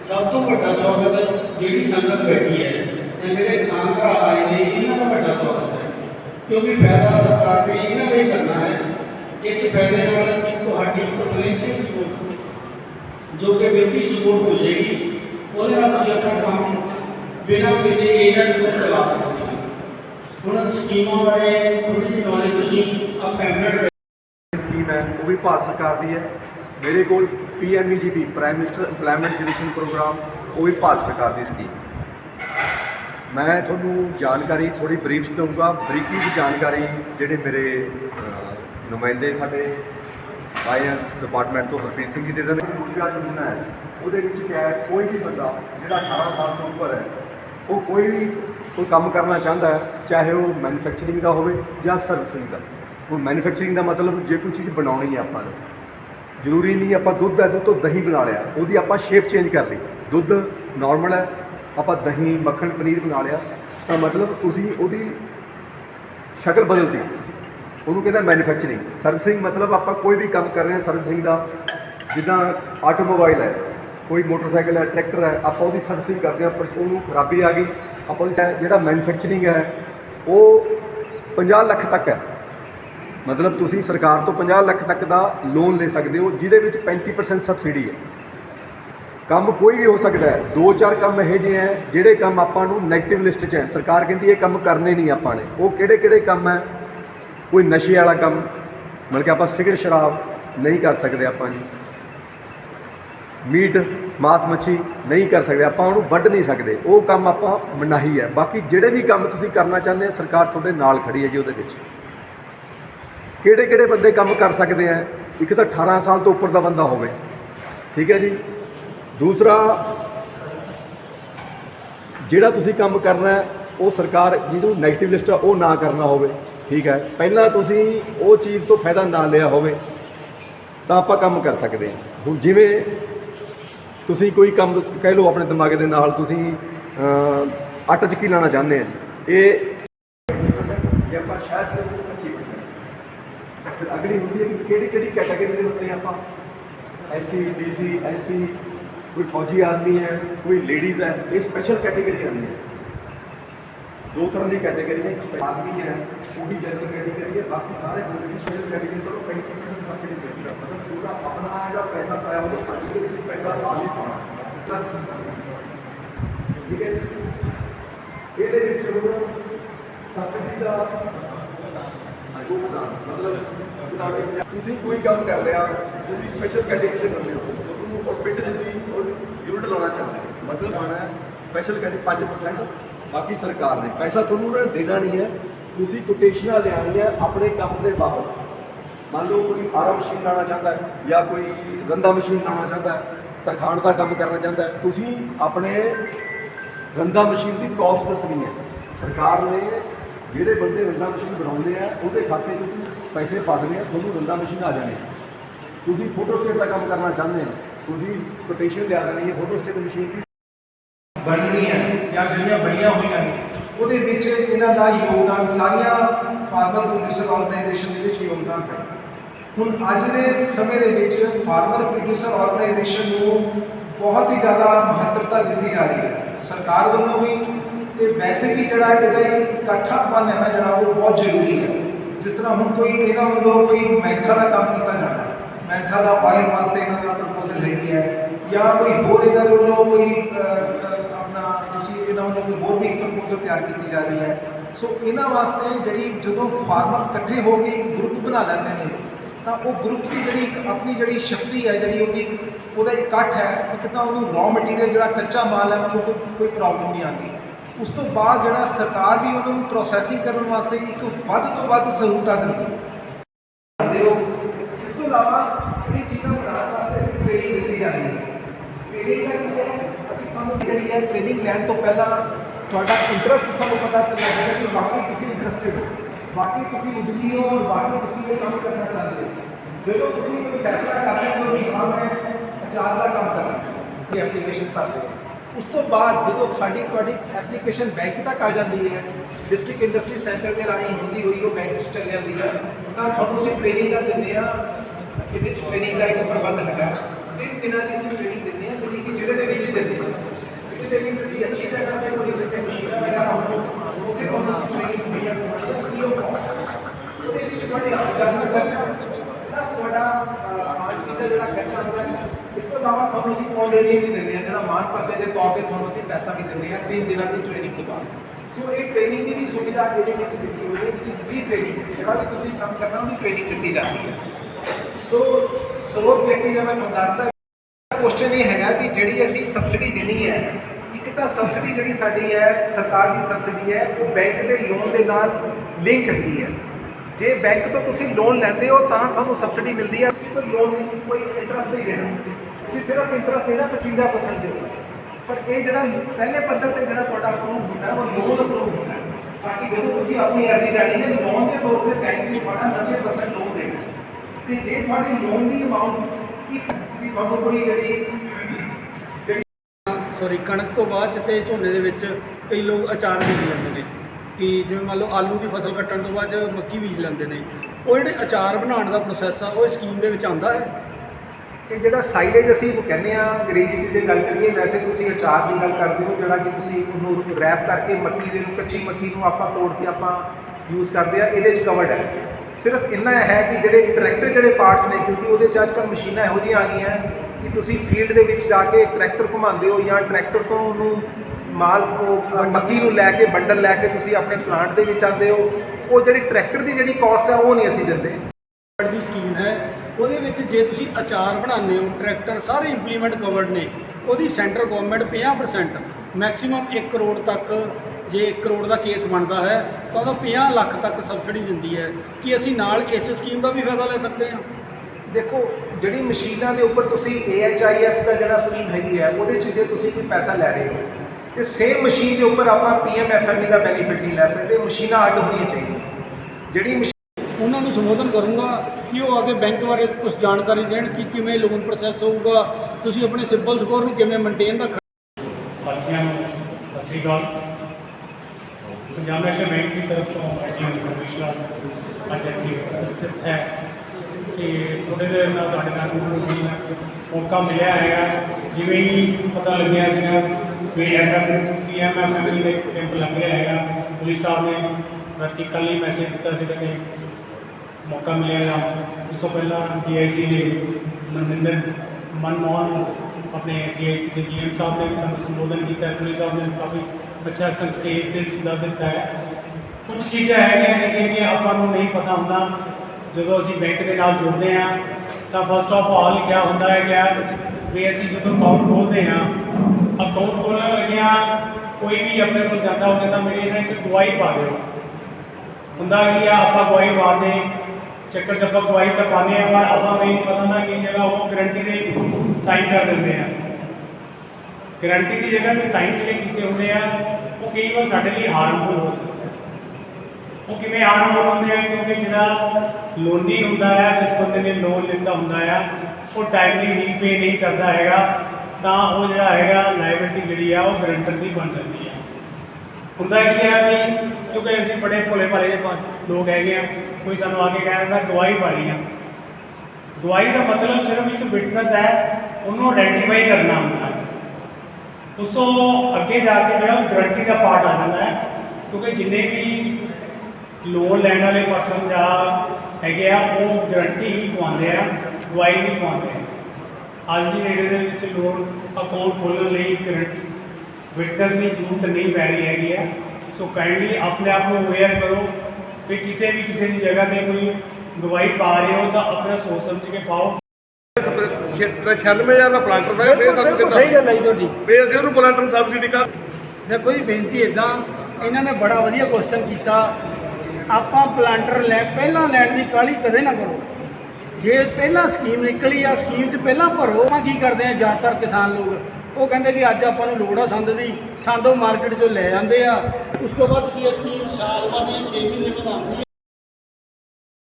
ਸਭ ਤੋਂ ਵੱਡਾ ਸਵਾਗਤ ਜਿਹੜੀ ਸੰਗਤ ਬੈਠੀ ਹੈ ਤੇ ਜਿਹੜੇ ਕਿਸਾਨ ਭਰਾ ਆਏ ਨੇ, ਇਹਨਾਂ ਦਾ ਵੱਡਾ ਸਵਾਗਤ ਹੈ। ਕਿਉਂਕਿ ਫਾਇਦਾ ਸਰਕਾਰ ਨੇ ਇਹਨਾਂ ਦਾ ਹੀ ਕਰਨਾ ਹੈ। ਇਸ ਫਾਇਦੇ ਨਾਲ ਇੱਕ ਤੁਹਾਡੀ ਫਾਈਨੈਂਸ਼ੀਅਲ ਸਪੋਰਟ ਜੋ ਕਿ ਵਿੱਤੀ ਸਪੋਰਟ ਹੋ ਜਾਏਗੀ, ਉਹਦੇ ਨਾਲ ਤੁਸੀਂ ਆਪਣਾ ਕੰਮ ਬਿਨਾਂ ਕਿਸੇ ਏਜੰਟ ਤੋਂ ਚਲਾ ਸਕਦੇ ਹੋ। ਹੁਣ ਸਕੀਮਾਂ ਬਾਰੇ ਥੋੜੀ ਜਿਹੀ ਨੌਲੇਜ ਤੁਸੀਂ ਆ ਪੈਮਲਟ ਸਕੀਮ ਹੈ ਉਹ ਵੀ ਭਾਰਤ ਸਰਕਾਰ ਦੀ ਹੈ। ਮੇਰੇ ਕੋਲ PMEGP prime minister employment generation programme ਉਹ ਵੀ ਭਾਰਤ ਸਰਕਾਰ ਦੀ ਸਕੀਮ ਮੈਂ ਤੁਹਾਨੂੰ ਜਾਣਕਾਰੀ ਥੋੜੀ ਬਰੀਫ ਦਊਂਗਾ। ਬਰੀਕੀ ਦੀ ਜਾਣਕਾਰੀ ਜਿਹੜੇ ਮੇਰੇ ਨੁਮਾਇੰਦੇ ਸਾਡੇ ਆਈਐਸ ਡਿਪਾਰਟਮੈਂਟ ਤੋਂ ਹਰਪ੍ਰੀਤ ਸਿੰਘ ਜੀ ਦੇ ਦੇਣ ਰੋਜ਼ਗਾਰ ਯੋਜਨਾ ਹੈ। ਉਹਦੇ ਵਿੱਚ ਕਿਹਾ ਕੋਈ ਵੀ ਬੰਦਾ ਜਿਹੜਾ 18 ਸਾਲ ਤੋਂ ਉੱਪਰ ਹੈ, ਉਹ ਕੋਈ ਵੀ ਕੋਈ ਕੰਮ ਕਰਨਾ ਚਾਹੁੰਦਾ ਹੈ, ਚਾਹੇ ਉਹ ਮੈਨੂਫੈਕਚਰਿੰਗ ਦਾ ਹੋਵੇ ਜਾਂ ਸਰਵਿਸਿੰਗ ਦਾ। ਹੁਣ ਮੈਨੂਫੈਕਚਰਿੰਗ ਦਾ ਮਤਲਬ ਜੇ ਕੋਈ ਚੀਜ਼ ਬਣਾਉਣੀ ਹੈ ਆਪਾਂ ਨੇ, ਜ਼ਰੂਰੀ ਨਹੀਂ ਆਪਾਂ ਦੁੱਧ ਹੈ, ਦੁੱਧ ਤੋਂ ਦਹੀਂ ਬਣਾ ਲਿਆ, ਉਹਦੀ ਆਪਾਂ ਸ਼ੇਪ ਚੇਂਜ ਕਰ ਲਈ। ਦੁੱਧ ਨਾਰਮਲ ਹੈ, ਆਪਾਂ ਦਹੀਂ, ਮੱਖਣ, ਪਨੀਰ ਬਣਾ ਲਿਆ, ਤਾਂ ਮਤਲਬ ਤੁਸੀਂ ਉਹਦੀ ਸ਼ਕਲ ਬਦਲਤੀ। ਉਹਨੂੰ ਕਹਿੰਦਾ ਮੈਨੂਫੈਕਚਰਿੰਗ ਸਰਵਿਸਿੰਗ ਮਤਲਬ ਆਪਾਂ ਕੋਈ ਵੀ ਕੰਮ ਕਰ ਰਹੇ ਹਾਂ ਸਰਵਿਸਿੰਗ ਦਾ, ਜਿੱਦਾਂ ਆਟੋਮੋਬਾਈਲ ਹੈ, ਕੋਈ ਮੋਟਰਸਾਈਕਲ ਹੈ, ਟਰੈਕਟਰ ਹੈ, ਆਪਾਂ ਉਹਦੀ ਸਰਵਿਸਿੰਗ ਕਰਦੇ ਹਾਂ, ਪਰ ਉਹਨੂੰ ਖਰਾਬੀ ਆ ਗਈ, ਆਪਾਂ ਉਹਦੀ ਸੈ- ਜਿਹੜਾ ਮੈਨੂਫੈਕਚਰਿੰਗ ਹੈ, ਉਹ 50 ਲੱਖ ਤੱਕ ਹੈ। ਮਤਲਬ ਤੁਸੀਂ ਸਰਕਾਰ ਤੋਂ 50 ਲੱਖ ਤੱਕ ਦਾ ਲੋਨ ਲੈ ਸਕਦੇ ਹੋ, ਜਿਹਦੇ ਵਿੱਚ 35% ਸਬਸਿਡੀ ਹੈ। ਕੰਮ ਕੋਈ ਵੀ ਹੋ ਸਕਦਾ ਹੈ। ਦੋ ਚਾਰ ਕੰਮ ਇਹੋ ਜਿਹੇ ਹੈ, ਜਿਹੜੇ ਕੰਮ ਆਪਾਂ ਨੂੰ 네ਗੇਟਿਵ ਲਿਸਟ 'ਚ ਹੈ। ਸਰਕਾਰ ਕਹਿੰਦੀ ਇਹ ਕੰਮ ਕਰਨੇ ਨਹੀਂ ਆਪਾਂ ਨੇ। ਉਹ ਕਿਹੜੇ ਕਿਹੜੇ ਕੰਮ ਹੈ? ਕੋਈ ਨਸ਼ੇ ਵਾਲਾ ਕੰਮ, ਮਤਲਬ ਕਿ ਆਪਾਂ ਸਿਗਰਟ ਸ਼ਰਾਬ ਨਹੀਂ ਕਰ ਸਕਦੇ ਆਪਾਂ ਜੀ। ਮੀਟ, ਮਾਸ ਮੱਛੀ ਨਹੀਂ ਕਰ ਸਕਦੇ, ਆਪਾਂ ਉਹਨੂੰ ਵੱਢ ਨਹੀਂ ਸਕਦੇ। ਉਹ ਕੰਮ ਆਪਾਂ ਮਨਾਹੀ ਹੈ। ਬਾਕੀ ਜਿਹੜੇ ਵੀ ਕੰਮ ਤੁਸੀਂ ਕਰਨਾ ਚਾਹੁੰਦੇ ਆ ਸਰਕਾਰ ਤੁਹਾਡੇ ਨਾਲ ਖੜੀ ਹੈ ਜੀ ਉਹਦੇ ਵਿੱਚ। ਕਿਹੜੇ ਕਿਹੜੇ ਬੰਦੇ ਕੰਮ ਕਰ ਸਕਦੇ ਆ? ਇੱਕ ਤਾਂ 18 ਸਾਲ ਤੋਂ ਉੱਪਰ ਦਾ ਬੰਦਾ ਹੋਵੇ। ਠੀਕ ਹੈ ਜੀ? ਦੂਸਰਾ ਜਿਹੜਾ ਤੁਸੀਂ ਕੰਮ ਕਰਨਾ ਹੈ ਉਹ ਸਰਕਾਰ ਜਿਹਨੂੰ ਨੈਗੇਟਿਵ ਲਿਸਟ ਆ ਉਹ ਨਾ ਕਰਨਾ ਹੋਵੇ। ਠੀਕ ਹੈ? ਪਹਿਲਾਂ ਤੁਸੀਂ ਉਹ ਚੀਜ਼ ਤੋਂ ਫਾਇਦਾ ਨਾ ਲਿਆ ਹੋਵੇ ਤਾਂ ਆਪਾਂ ਕੰਮ ਕਰ ਸਕਦੇ ਹਾਂ। ਹੁਣ ਜਿਵੇਂ ਤੁਸੀਂ ਕੋਈ ਕੰਮ ਕਹਿ ਲਓ ਆਪਣੇ ਦਿਮਾਗ ਦੇ ਨਾਲ ਤੁਸੀਂ ਅਹ, ਆਟਾ ਚੱਕੀ ਲਾਣਾ ਚਾਹੁੰਦੇ ਆ। ਇਹ ਜੇ ਆਪਾਂ ਸ਼ਾਇਦ ਫਿਰ ਅਗਲੀ ਹੁੰਦੀ ਹੈ ਕਿ ਕਿਹੜੀ ਕਿਹੜੀ ਕੈਟਾਗਰੀ ਦੇ ਹੁੰਦੇ ਆ ਆਪਾਂ ਐਸਸੀ ਬੀਸੀ ਐਸਟੀ ਕੋਈ ਫੌਜੀ ਆਦਮੀ ਹੈ ਕੋਈ ਲੇਡੀਜ਼ ਹੈ ਇਹ ਸਪੈਸ਼ਲ ਕੈਟਾਗਰੀ ਆਉਂਦੀ ਹੈ ਦੋ ਤਰ੍ਹਾਂ ਦੀ ਕੈਟਾਗਰੀ ਹੈ ਇੱਕ ਆਦਮੀ ਹੈ ਉਹ ਵੀ ਜਨਰਲ ਕੈਟਾਗਰੀ ਹੈ ਬਾਕੀ ਸਾਰੇ ਬੰਦੇ ਦੀ ਸਪੈਸ਼ਲ ਕੈਟਾਗਰੀ ਤੋਂ 35% ਸਬਸਿਡੀ ਮਿਲਦੀ ਹੈ ਮਤਲਬ ਪੂਰਾ ਆਪਣਾ ਜਿਹੜਾ ਪੈਸਾ ਪਾਇਆ ਹੋਵੇ ਉਹਦੇ ਵਿੱਚ ਪੈਸਾ ਆ ਨਹੀਂ ਪਾਉਣਾ ਠੀਕ ਹੈ ਜੀ? ਇਹਦੇ ਵਿੱਚ ਹੁਣ ਸਬਸਿਡੀ ਦਾ ਯੋਗਦਾਨ ਮਤਲਬ ਤੁਸੀਂ ਕੋਈ ਕੰਮ ਕਰ ਲਿਆ, ਤੁਸੀਂ ਸਪੈਸ਼ਲ ਕੈਟੇਗਰੀ ਦੇ ਬੰਦੇ ਹੋ। ਤੁਹਾਨੂੰ ਪ੍ਰੋਫਿਟ ਦੀ ਯੂਨਿਟ ਲਾਉਣਾ ਚਾਹੁੰਦੇ ਹੋ ਮਤਲਬ ਆਣਾ ਸਪੈਸ਼ਲ ਕੈਟੇਗਰੀ 5% ਬਾਕੀ ਸਰਕਾਰ ਨੇ ਪੈਸਾ ਤੁਹਾਨੂੰ ਉਹਨਾਂ ਨੇ ਦੇਣਾ ਨਹੀਂ ਹੈ। ਤੁਸੀਂ ਕੋਟੇਸ਼ਨਾਂ ਲਿਆਉਣੀਆਂ ਆਪਣੇ ਕੰਮ ਦੇ ਬਾਬਤ। ਮੰਨ ਲਓ ਕੋਈ ਆਰਾ ਮਸ਼ੀਨ ਲਾਉਣਾ ਚਾਹੁੰਦਾ ਹੈ ਜਾਂ ਕੋਈ ਗੰਦਾ ਮਸ਼ੀਨ ਲਾਉਣਾ ਚਾਹੁੰਦਾ ਹੈ, ਤਰਖਾਣ ਦਾ ਕੰਮ ਕਰਨਾ ਚਾਹੁੰਦਾ ਹੈ। ਤੁਸੀਂ ਆਪਣੇ ਗੰਦਾ ਮਸ਼ੀਨ ਦੀ ਕਾਸਟ ਦੱਸਣੀ ਹੈ। ਸਰਕਾਰ ਨੇ ਜਿਹੜੇ ਬੰਦੇ ਰੰਦਾ ਮਸ਼ੀਨ ਬਣਾਉਂਦੇ ਆ, ਉਹਦੇ ਖਾਤੇ 'ਚ ਪੈਸੇ ਪਾ ਦੇਣੇ ਆ, ਤੁਹਾਨੂੰ ਰੰਦਾ ਮਸ਼ੀਨ ਆ ਜਾਣੀ। ਤੁਸੀਂ ਫੋਟੋ ਸਟੇਟ ਦਾ ਕੰਮ ਕਰਨਾ ਚਾਹੁੰਦੇ ਹੋ, ਤੁਸੀਂ ਕੋਟੇਸ਼ਨ ਲਿਆ ਦੇਣੀ ਹੈ ਫੋਟੋ ਸਟੇਟ ਮਸ਼ੀਨ ਦੀ। ਬਣ ਰਹੀਆਂ ਜਾਂ ਜਿਹੜੀਆਂ ਬਣੀਆਂ ਹੋਈਆਂ ਨੇ, ਉਹਦੇ ਵਿੱਚ ਇਹਨਾਂ ਦਾ ਯੋਗਦਾਨ, ਸਾਰੀਆਂ ਫਾਰਮਰ ਪ੍ਰੋਡਿਊਸਰ ਆਰਗੇਨਾਈਜੇਸ਼ਨ ਦੇ ਵਿੱਚ ਯੋਗਦਾਨ ਹੈ। ਹੁਣ ਅੱਜ ਦੇ ਸਮੇਂ ਦੇ ਵਿੱਚ ਫਾਰਮਰ ਪ੍ਰੋਡਿਊਸਰ ਆਰਗੇਨਾਈਜੇਸ਼ਨ ਨੂੰ ਬਹੁਤ ਹੀ ਜ਼ਿਆਦਾ ਮਹੱਤਵਤਾ ਦਿੱਤੀ ਜਾ ਰਹੀ ਹੈ। ਸਰਕਾਰ ਵੱਲੋਂ ਵੀ ਤੇ ਵੈਸੇ ਵੀ ਜਿਹੜਾ ਇਹਦਾ ਇੱਕ ਇਕੱਠਾਪਨ ਹੈ ਨਾ ਜਿਹੜਾ ਉਹ ਬਹੁਤ ਜ਼ਰੂਰੀ ਹੈ। ਜਿਸ ਤਰ੍ਹਾਂ ਹੁਣ ਕੋਈ ਇਹਨਾਂ ਵੱਲੋਂ ਕੋਈ ਮੈਥਾ ਦਾ ਕੰਮ ਕੀਤਾ ਜਾਣਾ ਮੈਥਾ ਦਾ ਆਇਲ ਵਾਸਤੇ ਇਹਨਾਂ ਦਾ ਪ੍ਰਪੋਜ਼ਲ ਹੈਗੀ ਹੈ ਜਾਂ ਕੋਈ ਹੋਰ ਇਹਨਾਂ ਦੇ ਵੱਲੋਂ ਕੋਈ ਆਪਣਾ ਤੁਸੀਂ ਇਹਨਾਂ ਵੱਲੋਂ ਕੋਈ ਹੋਰ ਵੀ ਪ੍ਰਪੋਜ਼ਲ ਤਿਆਰ ਕੀਤੀ ਜਾ ਰਹੀ ਹੈ। ਸੋ ਇਹਨਾਂ ਵਾਸਤੇ ਜਿਹੜੀ ਜਦੋਂ ਫਾਰਮਰਸ ਇਕੱਠੇ ਹੋ ਕੇ ਇੱਕ ਗਰੁੱਪ ਬਣਾ ਲੈਂਦੇ ਨੇ, ਤਾਂ ਉਹ ਗਰੁੱਪ ਦੀ ਜਿਹੜੀ ਇੱਕ ਆਪਣੀ ਜਿਹੜੀ ਸ਼ਕਤੀ ਹੈ, ਜਿਹੜੀ ਉਹਦੀ ਉਹਦਾ ਇਕੱਠ ਹੈ, ਇੱਕ ਤਾਂ ਉਹਨੂੰ ਰॉ ਮਟੀਰੀਅਲ ਜਿਹੜਾ ਕੱਚਾ ਮਾਲ ਹੈ, ਉਹਨੂੰ ਕੋਈ ਪ੍ਰੋਬਲਮ ਨਹੀਂ ਆਉਂਦੀ। ਉਸ ਤੋਂ ਬਾਅਦ ਜਿਹੜਾ ਸਰਕਾਰ ਵੀ ਉਹਨਾਂ ਨੂੰ ਪ੍ਰੋਸੈਸਿੰਗ ਕਰਨ ਵਾਸਤੇ ਇੱਕ ਵੱਧ ਤੋਂ ਵੱਧ ਸਹੂਲਤਾਂ ਦਿੰਦੀ ਹੈ। ਇਸ ਤੋਂ ਇਲਾਵਾ ਇਹ ਚੀਜ਼ਾਂ ਬਣਾਉਣ ਵਾਸਤੇ ਅਸੀਂ ਟ੍ਰੇਨਿੰਗ ਦਿੱਤੀ ਜਾਂਦੀ ਹੈ। ਟ੍ਰੇਨਿੰਗ ਕਰਨੀ ਹੈ? ਅਸੀਂ ਤੁਹਾਨੂੰ ਜਿਹੜੀ ਹੈ ਟ੍ਰੇਨਿੰਗ ਲੈਣ ਤੋਂ ਪਹਿਲਾਂ ਤੁਹਾਡਾ ਇੰਟਰਸਟ ਸਾਨੂੰ ਪਤਾ ਚੱਲਣਾ ਚਾਹੀਦਾ ਕਿ ਵਾਕਈ ਤੁਸੀਂ ਇੰਟਰਸਟਿਡ ਹੋ। ਵਾਕਈ ਤੁਸੀਂ ਉਦਮੀ ਹੋ ਔਰ ਵਾਕਈ ਤੁਸੀਂ ਇਹ ਕੰਮ ਕਰਨਾ ਚਾਹੁੰਦੇ ਹੋ। ਜਦੋਂ ਤੁਸੀਂ ਕੋਈ ਫੈਸਲਾ ਰਹੇ ਹੋ ਕਿ ਹਾਂ, ਮੈਂ ਅਚਾਰ ਦਾ ਕੰਮ ਕਰਨਾ ਇਹ ਐਪਲੀਕੇਸ਼ਨ ਭਰਦੇ ਹੋ ਉਸ ਤੋਂ ਬਾਅਦ ਜਦੋਂ ਸਾਡੀ ਤੁਹਾਡੀ ਐਪਲੀਕੇਸ਼ਨ ਬੈਂਕ ਤੱਕ ਆ ਜਾਂਦੀ ਹੈ ਡਿਸਟ੍ਰਿਕਟ ਇੰਡਸਟਰੀ ਸੈਂਟਰ ਦੇ ਰਾਹੀਂ ਹੁੰਦੀ ਹੋਈ ਉਹ ਬੈਂਕ 'ਚ ਚੱਲ ਜਾਂਦੀ ਹੈ, ਤਾਂ ਤੁਹਾਨੂੰ ਅਸੀਂ ਟ੍ਰੇਨਿੰਗ ਦਾ ਦਿੰਦੇ ਆ ਇਹਦੇ 'ਚ ਟ੍ਰੇਨਿੰਗ ਦਾ ਇੱਕ ਪ੍ਰਬੰਧ ਹੈਗਾ। ਤਿੰਨ ਦਿਨਾਂ ਦੀ ਅਸੀਂ ਟ੍ਰੇਨਿੰਗ ਦਿੰਦੇ ਆ ਜਿਹੜੀ ਕਿ ਜ਼ਿਲ੍ਹੇ ਦੇ ਵਿੱਚ ਦਿੰਦੇ ਆ ਜਿਹਦੇ ਦੇ ਵਿੱਚ ਅਸੀਂ ਅੱਛੀ ਜਗ੍ਹਾ ਤੇ ਕੋਈ ਦਿੱਤੇ ਮਸ਼ੀਨਾਂ ਵਗੈਰਾ ਹੋਣ ਉੱਥੇ ਤੁਹਾਨੂੰ ਅਸੀਂ ਟ੍ਰੇਨਿੰਗ ਮੁਹੱਈਆ ਕਰਵਾਉਂਦੇ ਹਾਂ। ਉਹਦੇ ਵਿੱਚ ਤੁਹਾਡੇ ਆਮਦਨ ਦਾ ਖਰਚਾ ਪਲੱਸ ਤੁਹਾਡਾ ਖਾਣ ਪੀਣ ਦਾ ਜਿਹੜਾ ਖਰਚਾ ਹੁੰਦਾ ਹੈ ਇਸ ਤੋਂ ਇਲਾਵਾ ਤੁਹਾਨੂੰ ਅਸੀਂ ਪੌਂਡੇਰੀਅਮ ਵੀ ਦਿੰਦੇ ਹਾਂ, ਜਿਹੜਾ ਮਾਨ ਪੱਤੇ ਦੇ ਤੌਰ ਤੇ ਤੁਹਾਨੂੰ ਅਸੀਂ ਪੈਸਾ ਵੀ ਦਿੰਦੇ ਹਾਂ ਤਿੰਨ ਦਿਨਾਂ ਦੀ ਟ੍ਰੇਨਿੰਗ ਤੋਂ ਬਾਅਦ। ਸੋ ਇਹ ਟ੍ਰੇਨਿੰਗ ਦੀ ਵੀ ਸੁਵਿਧਾ ਇਹਦੇ ਵਿੱਚ ਦਿੱਤੀ ਹੋਈ ਹੈ ਕਿ ਫ੍ਰੀ ਟ੍ਰੇਨਿੰਗ ਜਿਹੜਾ ਵੀ ਤੁਸੀਂ ਕੰਮ ਕਰਨਾ, ਉਹਦੀ ਟ੍ਰੇਨਿੰਗ ਦਿੱਤੀ ਜਾਂਦੀ ਹੈ। ਸੋ ਸਰੋਤ ਵਿਅਕਤੀ ਜਿਵੇਂ ਮੈਂ ਦੱਸਦਾ ਕੁਐਸਚਨ ਇਹ ਹੈਗਾ ਕਿ ਜਿਹੜੀ ਅਸੀਂ ਸਬਸਿਡੀ ਦੇਣੀ ਹੈ, ਇੱਕ ਤਾਂ ਸਬਸਿਡੀ ਜਿਹੜੀ ਸਾਡੀ ਹੈ, ਸਰਕਾਰ ਦੀ ਸਬਸਿਡੀ ਹੈ, ਉਹ ਬੈਂਕ ਦੇ ਲੋਨ ਦੇ ਨਾਲ ਲਿੰਕ ਹੈਗੀ ਹੈ। ਜੇ ਬੈਂਕ ਤੋਂ ਤੁਸੀਂ ਲੋਨ ਲੈਂਦੇ ਹੋ ਤਾਂ ਤੁਹਾਨੂੰ ਸਬਸਿਡੀ ਮਿਲਦੀ ਹੈ। ਤੁਸੀਂ ਕੋਈ ਲੋਨ ਕੋਈ ਇੰਟਰਸਟ ਨਹੀਂ ਦੇਣਾ। ਤੁਸੀਂ ਸਿਰਫ ਇੰਟਰਸਟ ਦੇਣਾ 55% ਦੇ ਪਰ ਇਹ ਜਿਹੜਾ ਪਹਿਲੇ ਪੱਧਰ ਤੇ ਜਿਹੜਾ ਤੁਹਾਡਾ ਅਪਰੂਵ ਹੁੰਦਾ ਉਹ ਲੋਨ ਅਪਰੂਵ ਹੁੰਦਾ ਬਾਕੀ ਜਦੋਂ ਤੁਸੀਂ ਆਪਣੀ ਅਰਜ਼ੀ ਜਾਣੀ ਹੈ ਲੋਨ ਦੇ ਤੌਰ ਤੇ ਬੈਂਕ ਨੇ ਤੁਹਾਡਾ 90% ਲੋਨ ਦੇਣਾ ਤੇ ਜੇ ਤੁਹਾਡੀ ਲੋਨ ਦੀ ਅਮਾਉਂਟ ਇੱਕ ਵੀ ਤੁਹਾਨੂੰ ਕੋਈ ਜਿਹੜੀ ਸੌਰੀ ਕਣਕ ਤੋਂ ਬਾਅਦ 'ਚ ਤੇ ਝੋਨੇ ਦੇ ਵਿੱਚ ਕਈ ਲੋਕ ਅਚਾਰ ਬੀਜ ਲੈਂਦੇ ਨੇ। ਕਿ ਜਿਵੇਂ ਮੰਨ ਲਓ ਆਲੂ ਦੀ ਫਸਲ ਕੱਟਣ ਤੋਂ ਬਾਅਦ 'ਚ ਮੱਕੀ ਬੀਜ ਲੈਂਦੇ ਨੇ, ਉਹ ਜਿਹੜੇ ਅਚਾਰ ਬਣਾਉਣ ਦਾ ਪ੍ਰੋਸੈਸ ਆ, ਉਹ ਸਕੀਮ ਦੇ ਵਿੱਚ ਆਉਂਦਾ ਹੈ? ਇਹ ਜਿਹੜਾ ਸਾਈਲੇਜ ਅਸੀਂ ਉਹ ਕਹਿੰਦੇ ਆ ਅੰਗਰੇਜ਼ੀ 'ਚ ਜੇ ਗੱਲ ਕਰੀਏ, ਵੈਸੇ ਤੁਸੀਂ ਅਚਾਰ ਦੀ ਗੱਲ ਕਰਦੇ ਹੋ, ਜਿਹੜਾ ਕਿ ਤੁਸੀਂ ਉਹਨੂੰ ਰੈਪ ਕਰਕੇ ਮੱਕੀ ਦੇ ਨੂੰ, ਕੱਚੀ ਮੱਕੀ ਨੂੰ ਆਪਾਂ ਤੋੜ ਕੇ ਆਪਾਂ ਯੂਜ਼ ਕਰਦੇ ਆ ਇਹਦੇ 'ਚ ਕਵਰਡ ਹੈ। ਸਿਰਫ ਇੰਨਾ ਹੈ ਕਿ ਜਿਹੜੇ ਟਰੈਕਟਰ ਜਿਹੜੇ ਪਾਰਟਸ ਨੇ, ਕਿਉਂਕਿ ਉਹਦੇ 'ਚ ਅੱਜ ਕੱਲ੍ਹ ਮਸ਼ੀਨਾਂ ਇਹੋ ਜਿਹੀਆਂ ਆ ਗਈਆਂ ਕਿ ਤੁਸੀਂ ਫੀਲਡ ਦੇ ਵਿੱਚ ਜਾ ਕੇ ਟਰੈਕਟਰ ਘੁਮਾਉਂਦੇ ਹੋ ਜਾਂ ਟਰੈਕਟਰ ਤੋਂ ਉਹਨੂੰ ਮਾਲ ਉਹ ਮੱਕੀ ਨੂੰ ਲੈ ਕੇ ਬੰਡਲ ਲੈ ਕੇ ਤੁਸੀਂ ਆਪਣੇ ਪਲਾਂਟ ਦੇ ਵਿੱਚ ਆਉਂਦੇ ਹੋ। ਉਹ ਜਿਹੜੀ ਟਰੈਕਟਰ ਦੀ ਜਿਹੜੀ ਕਾਸਟ ਹੈ ਉਹ ਨਹੀਂ ਅਸੀਂ ਦਿੰਦੇ। ਦੀ ਸਕੀਮ ਹੈ। ਉਹਦੇ ਵਿੱਚ ਜੇ ਤੁਸੀਂ ਅਚਾਰ ਬਣਾਉਂਦੇ ਹੋ ਟਰੈਕਟਰ ਸਾਰੇ ਇੰਪਲੀਮੈਂਟ ਕਵਰਡ ਨੇ। ਉਹਦੀ ਸੈਂਟਰ ਗਵਰਨਮੈਂਟ 50% ਮੈਕਸਿਮਮ 1 ਕਰੋੜ ਤੱਕ ਜੇ 1 ਕਰੋੜ ਦਾ ਕੇਸ ਬਣਦਾ ਹੈ ਤਾਂ ਉਹਦਾ 50 ਲੱਖ ਤੱਕ ਸਬਸਿਡੀ ਦਿੰਦੀ ਹੈ। ਕਿ ਅਸੀਂ ਨਾਲ ਇਸ ਸਕੀਮ ਦਾ ਵੀ ਫਾਇਦਾ ਲੈ ਸਕਦੇ ਹਾਂ? ਦੇਖੋ ਜਿਹੜੀ ਮਸ਼ੀਨਾਂ ਦੇ ਉੱਪਰ ਤੁਸੀਂ AHIF ਦਾ ਜਿਹੜਾ ਸਕੀਮ ਹੈਗੀ ਹੈ ਉਹਦੇ 'ਚ ਜੇ ਤੁਸੀਂ ਕੋਈ ਪੈਸਾ ਲੈ ਰਹੇ ਹੋ ਤੇ ਸੇਮ ਮਸ਼ੀਨ ਦੇ ਉੱਪਰ ਆਪਾਂ PMFME ਦਾ ਬੈਨੀਫਿਟ ਨਹੀਂ ਲੈ ਸਕਦੇ ਮਸ਼ੀਨਾਂ ਅੱਡ ਹੋਣੀਆਂ ਚਾਹੀਦੀਆਂ। ਜਿਹੜੀ ਮਸ਼ੀਨ ਉਹਨਾਂ ਨੂੰ ਸੰਬੋਧਨ ਕਰੂੰਗਾ ਕਿ ਉਹ ਆ ਕੇ ਬੈਂਕ ਬਾਰੇ ਕੁਝ ਜਾਣਕਾਰੀ ਦੇਣ ਕਿ ਕਿਵੇਂ ਲੋਨ ਪ੍ਰੋਸੈਸ ਹੋਊਗਾ ਤੁਸੀਂ ਆਪਣੇ ਸਿਬਲ ਸਕੋਰ ਨੂੰ ਕਿਵੇਂ ਮੇਨਟੇਨ ਰੱਖਣਾ ਸਾਥੀਆਂ ਨੂੰ ਸਤਿ ਸ੍ਰੀ ਅਕਾਲ। ਪੰਜਾਬ ਨੈਸ਼ਨਲ ਬੈਂਕ ਦੀ ਤਰਫ ਤੋਂ ਐਡੀਐਮ ਕਮਿਸ਼ਨਰ ਅੱਜ ਇੱਥੇ ਉਪਸਥਿਤ ਹੈ ਕਿ ਥੋੜੇ ਦੇ ਨਾਲ ਤੁਹਾਡੇ ਨਾਲ ਮੌਕਾ ਮਿਲਿਆ ਹੈਗਾ। ਜਿਵੇਂ ਹੀ ਪਤਾ ਲੱਗਿਆ ਸੀਗਾ ਕਿ ਐਫਐਮ ਪੀਐਮਐਫਐਮ ਦੇ ਕੈਂਪ ਲੱਗ ਰਿਹਾ ਹੈਗਾ, ਪੁਲਿਸ ਸਾਹਿਬ ਨੇ ਰਾਤੀ ਕੱਲ੍ਹ ਹੀ ਮੈਸੇਜ ਦਿੱਤਾ ਸੀਗਾ ਕਿ ਮੌਕਾ ਮਿਲਿਆ ਉਸ ਤੋਂ ਪਹਿਲਾਂ ਡੀਆਈਸੀ ਨੇ ਮਨਿੰਦਰ ਮਨਮੋਹਨ ਆਪਣੇ ਡੀਆਈਸੀ ਦੇ ਜੀਐਮ ਸਾਹਿਬ ਨੇ ਵੀ ਤੁਹਾਨੂੰ ਸੰਬੋਧਨ ਕੀਤਾ ਹੈ। ਪੁਲਿਸ ਸਾਹਿਬ ਨੇ ਕਾਫੀ ਅੱਛਾ ਸੰਕੇਤ ਦੇ ਵਿੱਚ ਦੱਸ ਦਿੱਤਾ ਹੈ। ਕੁਝ ਚੀਜ਼ਾਂ ਹੈਗੀਆਂ ਜਿਹੜੀਆਂ ਕਿ ਆਪਾਂ ਨੂੰ ਨਹੀਂ ਪਤਾ ਹੁੰਦਾ। ਜਦੋਂ ਅਸੀਂ ਬੈਂਕ ਦੇ ਨਾਲ ਜੁੜਦੇ ਹਾਂ, ਤਾਂ ਫਸਟ ਆਫ ਆਲ ਕਿਆ ਹੁੰਦਾ ਹੈ ਕਿ ਵੀ ਅਸੀਂ ਜਦੋਂ ਅਕਾਊਂਟ ਖੋਲ੍ਹਦੇ ਹਾਂ ਅਕਾਊਂਟ ਖੋਲ੍ਹਣ ਲੱਗਿਆਂ ਕੋਈ ਵੀ ਆਪਣੇ ਕੋਲ ਜਾਂਦਾ ਉਹ ਕਹਿੰਦਾ ਮੇਰੀ ਇਹਨਾਂ ਇੱਕ ਗਵਾਹੀ ਪਾ ਦਿਓ। ਹੁੰਦਾ ਕੀ ਆ, ਆਪਾਂ ਗਵਾਹੀ ਪਾਉਂਦੇ ਚੱਕਰ ਚ ਆਪਾਂ ਗਵਾਹੀ ਤਾਂ ਪਾਉਂਦੇ ਆ ਪਰ ਆਪਾਂ ਨੂੰ ਨਹੀਂ ਪਤਾ ਨਾ ਕਿ ਜਗ੍ਹਾ ਉਹ ਗਰੰਟੀ ਦੇ ਸਾਈਨ ਕਰ ਦਿੰਦੇ ਆ ਗਰੰਟੀ ਦੀ ਜਗ੍ਹਾ ਤੇ ਸਾਈਨ ਜਿਹੜੇ ਕੀਤੇ ਹੁੰਦੇ ਆ, ਉਹ ਕਈ ਵਾਰ ਸਾਡੇ ਲਈ ਹਾਰਮਫੁਲ ਹੋ ਆ। ਉਹ ਕਿਵੇਂ ਆਮ ਹੁੰਦੇ ਆ, ਕਿਉਂਕਿ ਜਿਹੜਾ ਲੋਨੀ ਹੁੰਦਾ ਹੈ ਜਿਸ ਬੰਦੇ ਨੇ ਲੋਨ ਲਿੱਤਾ ਹੁੰਦਾ ਆ, ਉਹ ਟਾਈਮਲੀ ਰੀਪੇ ਨਹੀਂ ਕਰਦਾ ਹੈਗਾ। ਤਾਂ ਉਹ ਜਿਹੜਾ ਹੈਗਾ ਲਾਇਬਿਲਟੀ ਜਿਹੜੀ ਆ ਉਹ ਗਰੰਟਰ ਦੀ ਬਣ ਜਾਂਦੀ ਆ। ਹੁੰਦਾ ਕੀ ਹੈ ਵੀ ਕਿਉਂਕਿ ਅਸੀਂ ਬੜੇ ਭੋਲੇ ਭਾਲੇ ਜਿਹੇ ਲੋਕ ਹੈਗੇ ਆ, ਕੋਈ ਸਾਨੂੰ ਆ ਕੇ ਕਹਿ ਦਿੰਦਾ ਗਵਾਹੀ ਪਾਣੀ ਆ। ਗਵਾਹੀ ਦਾ ਮਤਲਬ ਸਿਰਫ ਇੱਕ ਵਿਟਨੈਸ ਹੈ, ਉਹਨੂੰ ਆਇਡੈਂਟੀਫਾਈ ਕਰਨਾ ਹੁੰਦਾ ਹੈ। ਉਸ ਤੋਂ ਅੱਗੇ ਜਾ ਕੇ ਜਿਹੜਾ ਗਰੰਟੀ ਦਾ ਪਾਰਟ ਆ ਜਾਂਦਾ ਹੈ, ਕਿਉਂਕਿ ਜਿੰਨੇ ਵੀ ਲੋਨ ਲੈਣ ਵਾਲੇ ਪਰਸਨ ਜਾਂ ਹੈਗੇ ਆ, ਉਹ ਗਰੰਟੀ ਹੀ ਪਵਾਉਂਦੇ ਆ ਗਵਾਹੀ ਨਹੀਂ ਪਵਾਉਂਦੇ। ਅੱਜ ਦੀ ਡੇਟ ਦੇ ਵਿੱਚ ਲੋਨ ਅਕਾਊਂਟ ਖੋਲ੍ਹਣ ਲਈ ਗਰੰਟ ਵਿਟਨੈਸ ਦੀ ਜ਼ਰੂਰਤ ਨਹੀਂ ਪੈ ਰਹੀ ਹੈਗੀ ਹੈ। ਸੋ ਕਾਈਂਡਲੀ ਆਪਣੇ ਆਪ ਨੂੰ ਅਵੇਅਰ ਕਰੋ ਕਿ ਕਿਤੇ ਵੀ ਕਿਸੇ ਦੀ ਜਗ੍ਹਾ ਤੇ ਕੋਈ ਗਵਾਹੀ ਪਾ ਰਹੇ ਹੋ ਤਾਂ ਆਪਣਾ ਸੋਚ ਸਮਝ ਕੇ ਪਾਓ। 96000 ਦਾ ਪਲਾਂਟਰ ਪਿਆ ਫੇਰ ਸਾਨੂੰ ਬਿਲਕੁਲ ਸਹੀ ਗੱਲ ਹੈ ਜੀ ਤੁਹਾਡੀ। ਫੇਰ ਅਸੀਂ ਉਹਨੂੰ ਪਲਾਂਟਰ ਨੂੰ ਸਬਸਿਡੀ ਕਰ ਦੇਖੋ ਜੀ ਬੇਨਤੀ ਇਦਾਂ ਇਹਨਾਂ ਨੇ ਬੜਾ ਵਧੀਆ ਕੁਐਸਚਨ ਕੀਤਾ। ਆਪਾਂ ਪਲਾਂਟਰ ਲੈ ਪਹਿਲਾਂ ਲੈਣ ਦੀ ਕਾਹਲੀ ਕਦੇ ਨਾ ਕਰੋ। ਜੇ ਪਹਿਲਾਂ ਸਕੀਮ ਨਿਕਲੀ ਆ, ਸਕੀਮ 'ਚ ਪਹਿਲਾਂ ਭਰੋ, ਆਪਾਂ ਕੀ ਕਰਦੇ ਆ, ਜ਼ਿਆਦਾਤਰ ਕਿਸਾਨ ਲੋਕ, ਉਹ ਕਹਿੰਦੇ ਕਿ ਅੱਜ ਆਪਾਂ ਨੂੰ ਲੋੜ ਆ ਸੰਦ ਦੀ, ਸੰਦ ਉਹ ਮਾਰਕੀਟ 'ਚੋਂ ਲੈ ਜਾਂਦੇ ਆ। ਉਸ ਤੋਂ ਬਾਅਦ ਕੀ ਆ, ਸਕੀਮ ਸਾਲ ਬਾਅਦ ਜਾਂ 6 ਮਹੀਨੇ ਬਾਅਦ ਆਉਂਦੀ ਆ।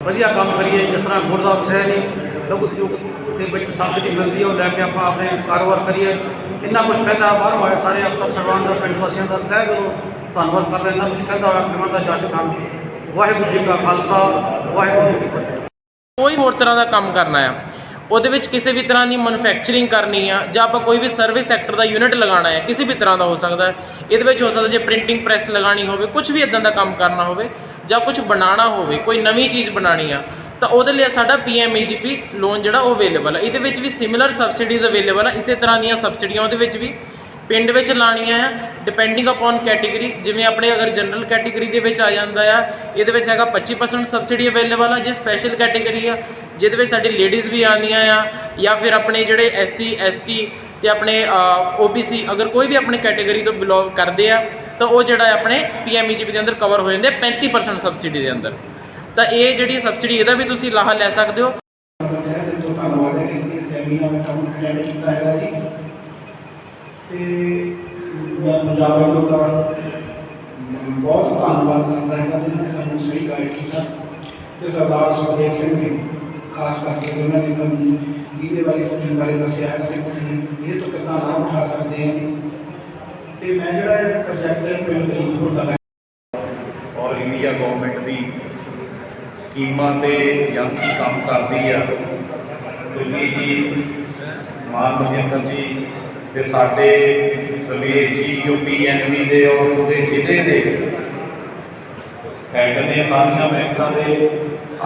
ਵਧੀਆ ਕੰਮ ਕਰੀਏ, ਜਿਸ ਤਰ੍ਹਾਂ ਗੁੜ ਦਾ ਵਿਸ਼ਾ ਨਹੀਂ, ਲਘੂ ਉਦਯੋਗ ਦੇ ਵਿੱਚ ਸਬਸਿਡੀ ਮਿਲਦੀ ਹੈ ਉਹ ਲੈ ਕੇ ਆਪਾਂ ਆਪਣੇ ਕਾਰੋਬਾਰ ਕਰੀਏ। ਇੰਨਾ ਕੁਛ ਕਹਿੰਦਾ ਬਾਹਰੋਂ ਆਏ ਸਾਰੇ ਅਫਸਰ ਸਰਵਾਨ ਦਾ, ਪਿੰਡ ਵਾਸੀਆਂ ਦਾ, ਤਹਿ ਦਿਲੋਂ ਧੰਨਵਾਦ ਕਰਦਾ ਇੰਨਾ ਕੁਛ ਕਹਿੰਦਾ ਹੋਇਆ ਕਿਰਮਾ ਦਾ, ਜੱਜ ਖਾਨ ਵਾਹਿਗੁਰੂ ਜੀ ਕਾ ਖਾਲਸਾ, ਵਾਹਿਗੁਰੂ ਜੀ ਕੀ ਫਤਿਹ। ਕੋਈ ਹੋਰ ਤਰ੍ਹਾਂ ਦਾ ਕੰਮ ਕਰਨਾ ਆ, ਉਹਦੇ ਵਿੱਚ ਕਿਸੇ ਵੀ ਤਰ੍ਹਾਂ ਦੀ ਮੈਨੂਫੈਕਚਰਿੰਗ ਕਰਨੀ ਆ, ਜਾਂ ਆਪਾਂ ਕੋਈ ਵੀ ਸਰਵਿਸ ਸੈਕਟਰ ਦਾ ਯੂਨਿਟ ਲਗਾਉਣਾ ਹੈ ਕਿਸੇ ਵੀ ਤਰ੍ਹਾਂ ਦਾ ਹੋ ਸਕਦਾ ਹੈ। ਇਹਦੇ ਵਿੱਚ ਹੋ ਸਕਦਾ ਜੇ ਪ੍ਰਿੰਟਿੰਗ ਪ੍ਰੈਸ ਲਗਾਣੀ ਹੋਵੇ ਕੁਝ ਵੀ ਇਦਾਂ ਦਾ ਕੰਮ ਕਰਨਾ ਹੋਵੇ, ਜਾਂ ਕੁਝ ਬਣਾਉਣਾ ਹੋਵੇ, ਕੋਈ ਨਵੀਂ ਚੀਜ਼ ਬਣਾਉਣੀ ਆ, ਤਾਂ ਉਹਦੇ ਲਈ ਸਾਡਾ ਪੀਐਮਈਜੀਪੀ ਲੋਨ ਜਿਹੜਾ ਉਹ ਅਵੇਲੇਬਲ ਹੈ ਇਹਦੇ ਵਿੱਚ ਵੀ ਸਿਮਿਲਰ ਸਬਸਿਡੀਜ਼ ਅਵੇਲੇਬਲ ਆ, ਇਸੇ ਤਰ੍ਹਾਂ ਦੀਆਂ ਸਬਸਿਡੀਆਂ ਉਹਦੇ ਵਿੱਚ ਵੀ ਪਿੰਡ ਵਿੱਚ ਲਾਣੀਆਂ ਆ ਡਿਪੈਂਡਿੰਗ ਅਪਨ ਕੈਟੇਗਰੀ ਜਿਵੇਂ ਆਪਣੇ ਅਗਰ ਜਨਰਲ ਕੈਟੇਗਰੀ ਦੇ ਵਿੱਚ ਆ ਜਾਂਦਾ ਆ, ਇਹਦੇ ਵਿੱਚ ਹੈਗਾ 25% ਸਬਸਿਡੀ ਅਵੇਲੇਬਲ ਆ, ਜੇ ਸਪੈਸ਼ਲ ਕੈਟੇਗਰੀ ਆ, ਜਿਹਦੇ ਵਿੱਚ ਸਾਡੀ ਲੇਡੀਜ਼ ਵੀ ਆਉਂਦੀਆਂ ਆ, ਜਾਂ ਫਿਰ ਆਪਣੇ ਜਿਹੜੇ ਐਸਸੀ ਐਸਟੀ ਤੇ ਆਪਣੇ ਓਬੀਸੀ ਅਗਰ ਕੋਈ ਵੀ ਆਪਣੇ ਕੈਟੇਗਰੀ ਤੋਂ ਬਿਲੋਂਗ ਕਰਦੇ ਆ, ਤਾਂ ਉਹ ਜਿਹੜਾ ਹੈ ਆਪਣੇ ਪੀਐਮਈਜੀਪੀ ਦੇ ਅੰਦਰ ਕਵਰ ਹੋ ਜਾਂਦੇ ਆ 35% ਸਬਸਿਡੀ ਦੇ ਅੰਦਰ। ਤਾਂ ਇਹ ਜਿਹੜੀ ਸਬਸਿਡੀ ਇਹਦਾ ਵੀ ਤੁਸੀਂ ਲਾਹਾ ਲੈ ਸਕਦੇ ਹੋ। ਧੰਨਵਾਦ ਹੈ ਕਿ ਤੁਸੀਂ ਸੈਮੀਨਾਰ ਦਾ ਅਟੈਂਡ ਕੀਤਾ ਹੈਗਾ ਜੀ। ਤੇ ਮੈਂ ਪੰਜਾਬ ਵੱਲੋਂ ਦਾ ਬਹੁਤ ਧੰਨਵਾਦ ਕਰਦਾ ਹੈਗਾ ਜਿਨ੍ਹਾਂ ਨੇ ਸਾਨੂੰ ਸਹੀ ਗਾਈਡ ਕੀਤਾ ਤੇ ਸਰਦਾਰ ਸੁਖਦੇਵ ਸਿੰਘ ਜੀ, ਖਾਸ ਕਰਕੇ ਉਹਨਾਂ ਨੇ ਸਾਨੂੰ ਇਹਦੇ ਬਾਰੇ ਸਕੀਮ ਬਾਰੇ ਦੱਸਿਆ ਹੈਗਾ ਕਿ ਤੁਸੀਂ ਇਹ ਤੋਂ ਕਿੱਦਾਂ ਲਾਭ ਉਠਾ ਸਕਦੇ ਹੋ। ਤੇ ਮੈਂ ਜਿਹੜਾ ਇਹ ਪ੍ਰੋਜੈਕਟ ਹੈ ਪਿੰਡ ਦਾ ਔਰ ਇੰਡੀਆ ਗਵਰਨਮੈਂਟ ਦੀ ਸਕੀਮਾਂ ਤੇ ਏਜੰਸੀ ਕੰਮ ਕਰਦੀ ਆ। ਦਿੱਲੀ ਜੀ, ਮਾਨ ਮਜਿੰਦਰ ਜੀ ਤੇ ਸਾਡੇ ਰਮੇਸ਼ ਜੀ, ਜੋ ਪੀਐਨਬੀ ਦੇ ਔਰ ਉਹਦੇ ਜ਼ਿਲ੍ਹੇ ਦੇ ਹੈਡ ਨੇ, ਸਾਰੀਆਂ ਬੈਂਕਾਂ ਦੇ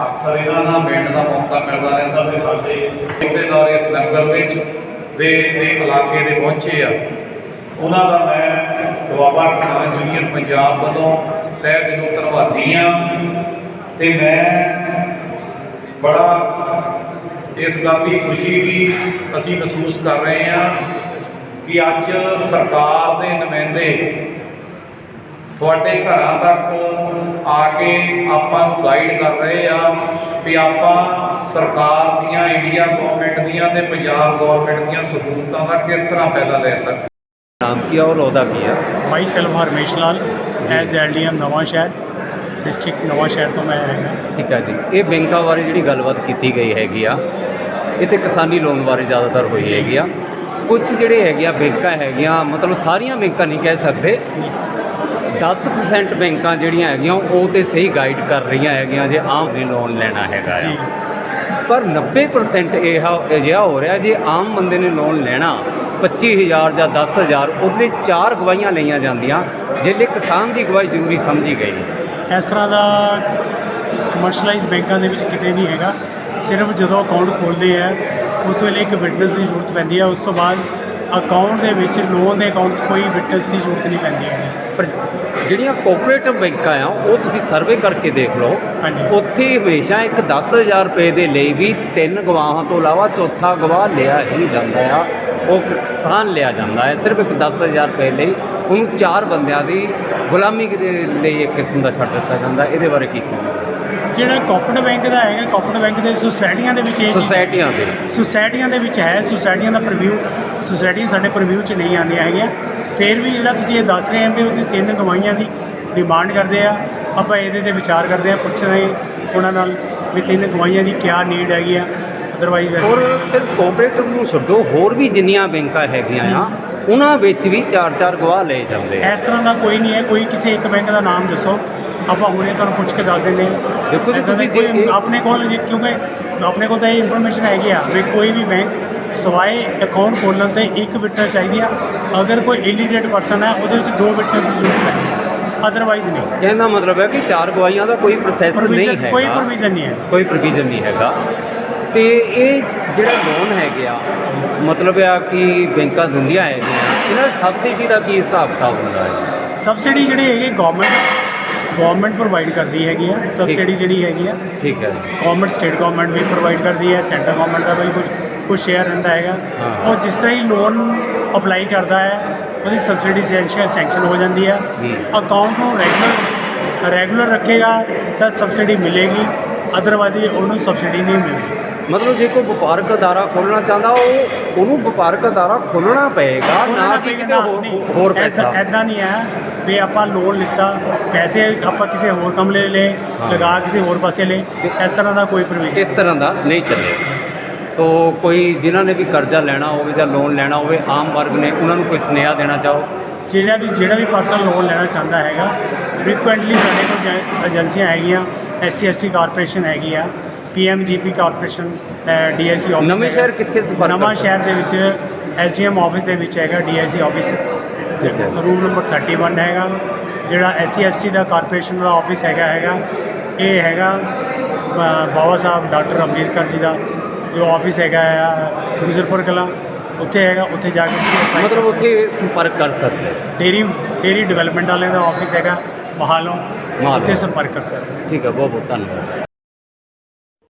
ਅਕਸਰ ਇਹਨਾਂ ਨਾਲ ਮਿਲਣ ਦਾ ਮੌਕਾ ਮਿਲਦਾ ਰਹਿੰਦਾ ਤੇ ਸਾਡੇ ਅਹੁਦੇਦਾਰ ਇਸ ਲੰਗਰ ਵਿੱਚ ਦੇ ਦੇ ਇਲਾਕੇ ਦੇ ਪਹੁੰਚੇ ਆ। ਉਹਨਾਂ ਦਾ ਮੈਂ ਦੁਆਬਾ ਕਿਸਾਨ ਯੂਨੀਅਨ ਪੰਜਾਬ ਵੱਲੋਂ ਤਹਿ ਦਿਲੋਂ ਧੰਨਵਾਦੀ ਆ ਤੇ ਮੈਂ ਬੜਾ ਇਸ ਗੱਲ ਦੀ ਖੁਸ਼ੀ ਵੀ ਅਸੀਂ ਮਹਿਸੂਸ ਕਰ ਰਹੇ ਹਾਂ ਕਿ ਅੱਜ ਸਰਕਾਰ ਦੇ ਨੁਮਾਇੰਦੇ ਤੁਹਾਡੇ ਘਰਾਂ ਤੱਕ ਆ ਕੇ ਆਪਾਂ ਨੂੰ ਗਾਈਡ ਕਰ ਰਹੇ ਆ ਵੀ ਆਪਾਂ ਸਰਕਾਰ ਦੀਆਂ ਇੰਡੀਆ ਗਵਰਨਮੈਂਟ ਦੀਆਂ ਤੇ ਪੰਜਾਬ ਗਵਰਨਮੈਂਟ ਦੀਆਂ ਸਹੂਲਤਾਂ ਦਾ ਕਿਸ ਤਰ੍ਹਾਂ ਫਾਇਦਾ ਲੈ ਸਕਦੇ? ਨਾਮ ਕੀ ਆ ਔਰ ਉਹਦਾ ਕੀ ਆ? Myself Harmesh Lal as LDM Nawanshahr district ਨਵਾਂ ਸ਼ਹਿਰ ਤੋਂ ਮੈਂ ਹੈਗਾ ਠੀਕ ਆ ਜੀ। ਇਹ ਬੈਂਕਾਂ ਬਾਰੇ ਜਿਹੜੀ ਗੱਲਬਾਤ ਕੀਤੀ ਗਈ ਹੈਗੀ ਆ ਇਹ ਤੇ ਕਿਸਾਨੀ ਲੋਨ ਬਾਰੇ ਜ਼ਿਆਦਾਤਰ ਹੋਈ ਹੈਗੀ ਆ। ਕੁਝ ਜਿਹੜੇ ਹੈਗੇ ਆ ਬੈਂਕਾਂ ਹੈਗੀਆਂ ਮਤਲਬ ਸਾਰੀਆਂ ਬੈਂਕਾਂ ਨਹੀਂ ਕਹਿ ਸਕਦੇ। 10% ਬੈਂਕਾਂ ਜਿਹੜੀਆਂ ਹੈਗੀਆਂ ਉਹ ਤੇ ਸਹੀ ਗਾਈਡ ਕਰ ਰਹੀਆਂ ਹੈਗੀਆਂ ਜੇ ਆਮ ਨੇ ਲੋਨ ਲੈਣਾ ਹੈਗਾ ਆ। ਜੀ। ਪਰ 90% ਇਹ ਅਜਿਹਾ ਹੋ ਰਿਹਾ ਜੇ ਆਮ ਬੰਦੇ ਨੇ ਲੋਨ ਲੈਣਾ 25000 ਜਾਂ 10000 ਉਹਦੇ ਲਈ ਚਾਰ ਗਵਾਹੀਆਂ ਲਈਆਂ ਜਾਂਦੀਆਂ ਜਿਹੜੇ ਕਿਸਾਨ ਦੀ ਗਵਾਹੀ ਜ਼ਰੂਰੀ ਸਮਝੀ ਗਈ। ਇਸ ਤਰ੍ਹਾਂ ਦਾ ਕਮਰਸ਼ੀਅਲਾਈਜ਼ ਬੈਂਕਾਂ ਦੇ ਵਿੱਚ ਕਿਤੇ ਨਹੀਂ ਹੈਗਾ। ਸਿਰਫ ਜਦੋਂ ਅਕਾਊਂਟ ਖੋਲ੍ਹਦੇ ਆ ਉਸ ਵੇਲੇ ਇੱਕ ਵਿਟਨੈਸ ਦੀ ਜ਼ਰੂਰਤ ਪੈਂਦੀ ਹੈ ਉਸ ਤੋਂ ਬਾਅਦ ਅਕਾਊਂਟ ਦੇ ਵਿੱਚ ਲੋਨ ਦੇ ਅਕਾਊਂਟ 'ਚ ਕੋਈ ਵਿਟਨੈਸ ਦੀ ਜ਼ਰੂਰਤ ਨਹੀਂ ਪੈਂਦੀ ਹੈਗੀ। ਪਰ ਜਿਹੜੀਆਂ ਕੋਆਪਰੇਟਿਵ ਬੈਂਕਾਂ ਆ ਉਹ ਤੁਸੀਂ ਸਰਵੇ ਕਰਕੇ ਦੇਖ ਲਓ। ਹਾਂਜੀ। ਉੱਥੇ ਹਮੇਸ਼ਾ ਇੱਕ 10000 ਰੁਪਏ ਦੇ ਲਈ ਵੀ ਤਿੰਨ ਗਵਾਹਾਂ ਤੋਂ ਇਲਾਵਾ ਚੌਥਾ ਗਵਾਹ ਲਿਆ ਹੀ ਜਾਂਦਾ ਆ। ਉਹ ਕਿਸਾਨ ਲਿਆ ਜਾਂਦਾ ਹੈ। ਸਿਰਫ ਇੱਕ 10000 ਰੁਪਏ ਲਈ ਉਹਨੂੰ ਚਾਰ ਬੰਦਿਆਂ ਦੀ ਗੁਲਾਮੀ ਦੇ ਲਈ ਇੱਕ ਕਿਸਮ ਦਾ ਛੱਡ ਦਿੱਤਾ ਜਾਂਦਾ। ਇਹਦੇ ਬਾਰੇ ਕੀ ਕਹੋਗੇ? ਜਿਹੜਾ ਕੋਪਰੇਟ ਬੈਂਕ ਦਾ ਹੈਗਾ ਕੋਪਰੇਟ ਬੈਂਕ ਦੇ ਸੁਸਾਇਟੀਆਂ ਦੇ ਵਿੱਚ ਇਹ ਚੀਜ਼- ਸੁਸਾਇਟੀਆਂ ਦੇ। ਸੁਸਾਇਟੀਆਂ ਦੇ ਵਿੱਚ ਹੈ ਸੁਸਾਇਟੀਆਂ ਦਾ ਪ੍ਰੀਵਿਊ ਸੁਸਾਇਟੀਆਂ ਸਾਡੇ ਪ੍ਰੀਵਿਊ 'ਚ ਨਹੀਂ ਆਉਂਦੀਆਂ ਹੈਗੀਆਂ। ਫਿਰ ਵੀ ਜਿਹੜਾ ਤੁਸੀਂ ਇਹ ਦੱਸ ਰਹੇ ਹੋ ਵੀ ਉਹਦੀ ਤਿੰਨ ਗਵਾਹੀਆਂ ਦੀ ਡਿਮਾਂਡ ਕਰਦੇ ਆ ਆਪਾਂ ਇਹਦੇ ਤੇ ਵਿਚਾਰ ਕਰਦੇ ਹਾਂ ਪੁੱਛਦੇ ਹਾਂ ਉਹਨਾਂ ਨਾਲ ਵੀ ਤਿੰਨ ਗਵਾਹੀਆਂ ਦੀ ਕੀ ਨੀਡ ਹੈਗੀ ਆ ਅਦਰਵਾਈਜ਼ ਔਰ ਸਿਰਫ ਕੋਆਪਰੇਟਿਵ ਨੂੰ ਛੱਡੋ ਹੋਰ ਵੀ ਜਿੰਨੀਆਂ ਬੈਂਕਾਂ ਹੈਗੀਆਂ ਆ ਉਹਨਾਂ ਵਿੱਚ ਵੀ ਚਾਰ ਚਾਰ ਗਵਾਹ ਲਏ ਜਾਂਦੇ ਆ। ਇਸ ਤਰ੍ਹਾਂ ਦਾ ਕੋਈ ਨਹੀਂ ਹੈ ਕੋਈ ਕਿਸੇ ਇੱਕ ਬੈਂਕ ਦਾ ਨਾਮ ਦੱਸੋ। ਆਪਾਂ ਹੁਣੇ ਤੁਹਾਨੂੰ ਪੁੱਛ ਕੇ ਦੱਸ ਦਿੰਦੇ ਹਾਂ। ਦੇਖੋ ਜੀ, ਤੁਸੀਂ ਜੇ ਆਪਣੇ ਕੋਲ ਜੇ ਕਿਉਂਕਿ ਆਪਣੇ ਕੋਲ ਤਾਂ ਇਹ ਇਨਫੋਰਮੇਸ਼ਨ ਹੈਗੀ ਆ ਵੀ ਕੋਈ ਵੀ ਬੈਂਕ ਸਵਾਏ ਅਕਾਊਂਟ ਖੋਲ੍ਹਣ ਤੇ ਇੱਕ ਵਿਟਨੈਸ ਚਾਹੀਦੀ ਆ। ਅਗਰ ਕੋਈ ਇਲੀਡੇਟ ਪਰਸਨ ਹੈ ਉਹਦੇ ਵਿੱਚ ਦੋ ਵਿਟਨੈਸ ਦੀ ਜ਼ਰੂਰਤ ਹੈ ਅਦਰਵਾਈਜ਼ ਨਹੀਂ। ਕਹਿਣ ਦਾ ਮਤਲਬ ਹੈ ਕਿ ਚਾਰ ਗਵਾਹੀਆਂ ਦਾ ਕੋਈ ਪ੍ਰੋਸੈਸ ਨਹੀਂ ਹੈਗਾ। ਕੋਈ ਪ੍ਰੋਵੀਜ਼ਨ ਨਹੀਂ ਹੈ। ਕੋਈ ਪ੍ਰੋਵੀਜ਼ਨ ਨਹੀਂ ਹੈਗਾ। ਤੇ ਇਹ ਜਿਹੜਾ ਲੋਨ ਹੈਗੇ ਆ ਮਤਲਬ ਆ ਕਿ ਬੈਂਕਾਂ ਦਿੰਦੀਆਂ ਹੈਗੀਆਂ ਇਹਨਾਂ ਸਬਸਿਡੀ ਦਾ ਕੀ ਹਿਸਾਬ ਕਿਤਾਬ ਹੁੰਦਾ ਹੈ? ਸਬਸਿਡੀ ਜਿਹੜੀ ਹੈਗੀ ਗਵਰਨਮੈਂਟ ਗਵਰਨਮੈਂਟ ਪ੍ਰੋਵਾਈਡ ਕਰਦੀ ਹੈਗੀ ਆ ਸਬਸਿਡੀ ਜਿਹੜੀ ਹੈਗੀ ਆ। ਠੀਕ ਹੈ। ਗਵਰਨਮੈਂਟ ਸਟੇਟ ਗਵਰਨਮੈਂਟ ਵੀ ਪ੍ਰੋਵਾਈਡ ਕਰਦੀ ਹੈ ਸੈਂਟਰ ਗਵਰਨਮੈਂਟ ਦਾ ਵੀ ਕੁਝ ਕੁਝ ਸ਼ੇਅਰ ਰਹਿੰਦਾ ਹੈਗਾ। ਉਹ ਜਿਸ ਤਰ੍ਹਾਂ ਹੀ ਲੋਨ ਅਪਲਾਈ ਕਰਦਾ ਹੈ ਉਹਦੀ ਸਬਸਿਡੀ ਸੈਂਕਸ਼ਨ ਸੈਂਕਸ਼ਨ ਹੋ ਜਾਂਦੀ ਹੈ। ਹੂੰ। ਅਕਾਊਂਟ ਨੂੰ ਰੈਗੂਲਰ ਰੈਗੂਲਰ ਰੱਖੇਗਾ ਤਾਂ ਸਬਸਿਡੀ ਮਿਲੇਗੀ। ਅਦਰਵਾਈਜ਼ ਉਹਨੂੰ ਸਬਸਿਡੀ ਨਹੀਂ ਮਿਲੇਗੀ। ਮਤਲਬ ਜੇ ਕੋਈ ਵਪਾਰਕ ਅਦਾਰਾ ਖੋਲ੍ਹਣਾ ਚਾਹੁੰਦਾ ਉਹ ਉਹਨੂੰ ਵਪਾਰਕ ਅਦਾਰਾ ਖੋਲ੍ਹਣਾ ਪਏਗਾ ਨਾ ਕਿ ਕਿਤੇ ਹੋਰ- ਹੋਰ ਪੈਸਾ। ਐਦਾਂ ਨਹੀਂ ਹੈ ਵੀ ਆਪਾਂ ਲੋਨ ਲਿੱਤਾ ਪੈਸੇ ਆਪਾਂ ਕਿਸੇ ਹੋਰ ਕੰਮ ਲੈ ਲਏ ਹਾਂ। ਲਗਾ ਕਿਸੇ ਹੋਰ ਪਾਸੇ ਲਏ ਇਸ ਤਰ੍ਹਾਂ ਦਾ ਕੋਈ ਪ੍ਰੋਵੀਜ਼ਨ ਇਸ ਤਰ੍ਹਾਂ ਦਾ ਨਹੀਂ ਚੱਲੇਗਾ। ਸੋ ਕੋਈ ਜਿਨ੍ਹਾਂ ਨੇ ਵੀ ਕਰਜ਼ਾ ਲੈਣਾ ਹੋਵੇ ਜਾਂ ਲੋਨ ਲੈਣਾ ਹੋਵੇ ਆਮ ਵਰਗ ਨੇ ਉਹਨਾਂ ਨੂੰ ਕੋਈ ਸੁਨੇਹਾ ਦੇਣਾ ਚਾਹੋ? ਜਿਹੜਾ ਵੀ ਜਿਹੜਾ ਵੀ ਪਰਸਨ ਲੋਨ ਲੈਣਾ ਚਾਹੁੰਦਾ ਹੈਗਾ ਫ੍ਰੀਕੁਐਂਟਲੀ ਸਾਡੇ ਕੋਲ ਏਜੰਸੀਆਂ ਹੈਗੀਆਂ ਐਸਸੀ ਐਸਟੀ ਕਾਰਪੋਰੇਸ਼ਨ ਹੈਗੀ ਆ ਪੀਐਮਜੀਪੀ ਕਾਰਪੋਰੇਸ਼ਨ ਡੀਆਈਸੀ ਆਫਿਸ ਨਵੇਂ ਸ਼ਹਿਰ ਕਿੱਥੇ ਸੰਪਰਕ ਨਵਾਂ ਸ਼ਹਿਰ ਦੇ ਵਿੱਚ ਐਸਡੀਐਮ ਆਫਿਸ ਦੇ ਵਿੱਚ ਹੈਗਾ ਡੀਆਈਸੀ ਆਫਿਸ। ਰੂਮ ਨੰਬਰ 31 ਹੈਗਾ। ਜਿਹੜਾ ਐਸਸੀ ਐਸਟੀ ਦਾ ਕਾਰਪੋਰੇਸ਼ਨ ਦਾ ਆਫਿਸ ਹੈਗਾ ਹੈਗਾ। ਇਹ ਹੈਗਾ ਬਾਬਾ ਸਾਹਿਬ ਡਾਕਟਰ ਅੰਬੇਦਕਰ ਜੀ ਦਾ ਜੋ ਆਫਿਸ ਹੈਗਾ ਆ ਗੁਜਰਪੁਰ ਕਲਾਂ। ਉੱਥੇ ਹੈਗਾ ਉੱਥੇ ਜਾ ਕੇ ਮਤਲਬ ਉੱਥੇ ਸੰਪਰਕ ਕਰ ਸਕਦੇ ਡੇਰੀ ਡੇਰੀ ਡਿਵੈਲਪਮੈਂਟ ਵਾਲਿਆਂ ਦਾ ਆਫਿਸ ਹੈਗਾ ਮਹਾਲੋਂ। ਉੱਥੇ ਸੰਪਰਕ ਕਰ ਸਕਦੇ ਠੀਕ ਹੈ ਬਹੁਤ ਬਹੁਤ ਧੰਨਵਾਦ।